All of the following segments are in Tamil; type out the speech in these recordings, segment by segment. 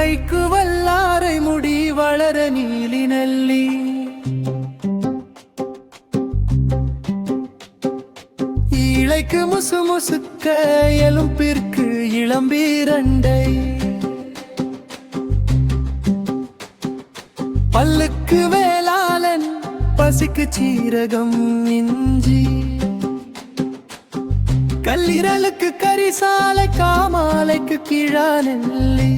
முளைக்கு வல்லாரை முடி வளர நீலி நல்லி. இலைக்கு முசு முசுக்க எலும்பிற்கு இளம்பீரண்டை பல்லுக்கு வேளாளன் பசிக்கு சீரகம் இஞ்சி. கல்லிரலுக்கு கரிசாலை காமாலைக்கு கிழா நெல்லி.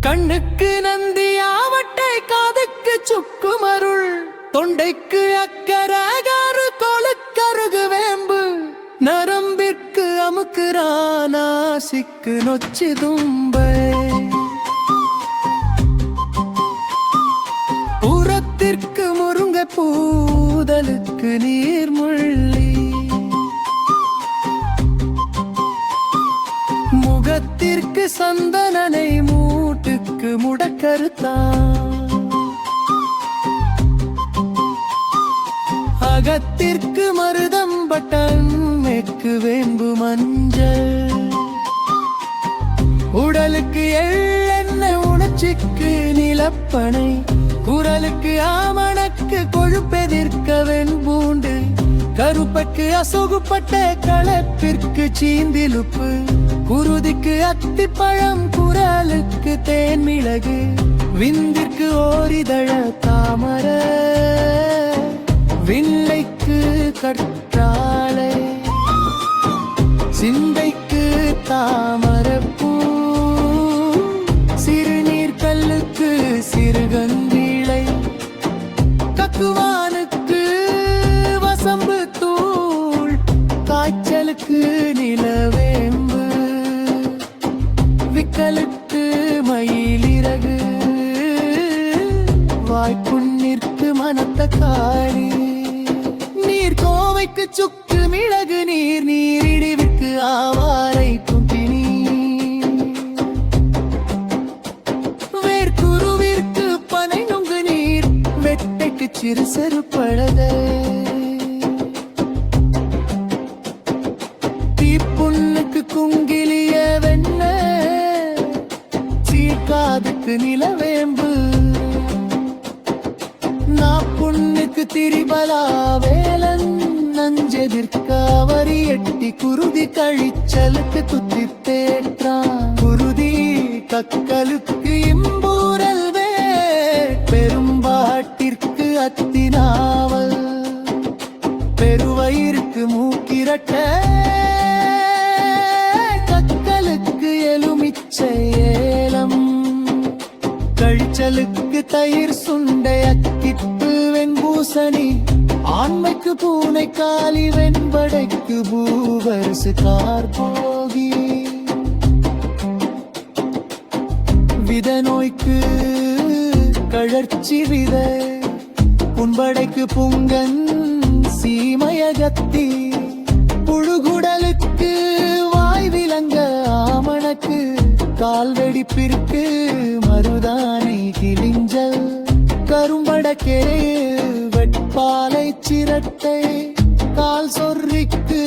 கண்ணுக்கு நந்தி ஆவட்டை காதுக்கு சுக்குமருள். தொண்டைக்கு அக்கரகாறு கொழுக்கருகு வேம்பு. நரம்பிற்கு அமுக்குறானாசிக்கு நொச்சி தும்பை. புறத்திற்கு முருங்க பூதலுக்கு நீர்முள்ளி முகத்திற்கு சந்தனனை மூட்டுக்கு முடக்கருத்தா அகத்திற்கு மருதம் மேற்கு வேம்பு மஞ்சள். உடலுக்கு எள்ளெண்ண உணர்ச்சிக்கு நிலப்பனை. குரலுக்கு ஆமணக்கு கொழுப்பெதிர்க்க வெண்பூண்டு. கருப்பக்கு அசோகுப்பட்ட களப்பிற்கு சீந்திலுப்பு. குருதிக்கு அத்திப்பழம் குரலுக்கு தேன் மிளகு விந்திற்கு ஓரிதழ தாமர வில்லைக்கு கற்றாழை சிந்தைக்கு தாமரை. வாய்ப்புண்ணிற்கு மனத்தக்காரி நீர் கோவைக்கு சுக்கு மிளகு நீர் நீரிடிவிற்கு ஆவாரை கும்பினி வேர்க்குருவிற்கு பனை நுங்கு நீர் வெட்டைக்கு சிறு செரு பழக தீப்புண்ணுக்கு குங்கிலிய வெண்ண சீக்காதுக்கு நிலவேம்பு. நாப்புண்ணுக்கு திரிபலா வேலன் நஞ்செதிர்க்க அவரி எட்டி குருதி கழிச்சலுக்கு துத்தி தேற்றான் குருதி கக்கலுக்கு இம்பூரல் வே பெரும்பாட்டிற்கு அத்தினாவல். பெருவயிருக்கு மூக்கிரட்ட கக்கலுக்கு எலுமிச்சை ஏலம். கழிச்சலுக்கு தயிர் சுண்டை அக்கிட்டு வெண்பூசணி ஆண்மைக்கு பூனை காலி வெண்படைக்கு பூவரசு கார்போகி வித நோய்க்கு கழற்சி வித புண்படைக்கு புங்கன் சீமயகத்தி. புழுகுடலுக்கு வாய் விலங்க ஆமணக்கு கால் வெடிப்பிற்கு மருதானை கிழிஞ்சல். கரும்படக்கே பாலை சிரட்டை கால் சொர்ரிக்கு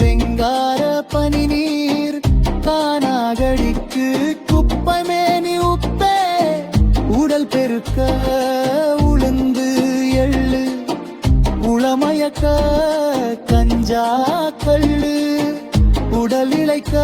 வெங்கார பனி நீர் தானாகடிக்கு குப்பமேனி உப்பே உடல் பெருக்க உளுந்து எள்ளு உளமயக்க கஞ்சா கள்ளு உடல் இழைக்க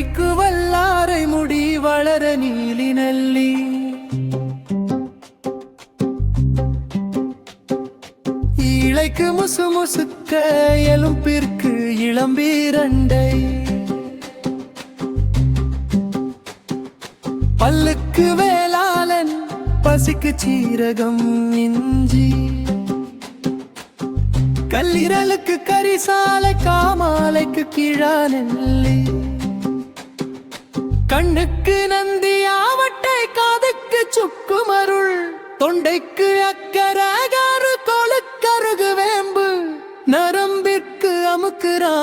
திளைக்கு வல்லாரை முடி வளர நீலி நல்லி. இலைக்கு முசு முசுக்க எலும்பிற்கு இளம்பீரண்டை பல்லுக்கு வேளாளன் பசிக்கு சீரகம் இஞ்சி. கல்லிரலுக்கு கரிசாலை காமாலைக்கு கிழா நெல்லி. கண்ணுக்கு நந்தி ஆவட்டை காதுக்கு சுக்குமருள். தொண்டைக்கு அக்கரகாறு கொழுக்கருகு வேம்பு. நரம்பிற்கு அமுக்குறான்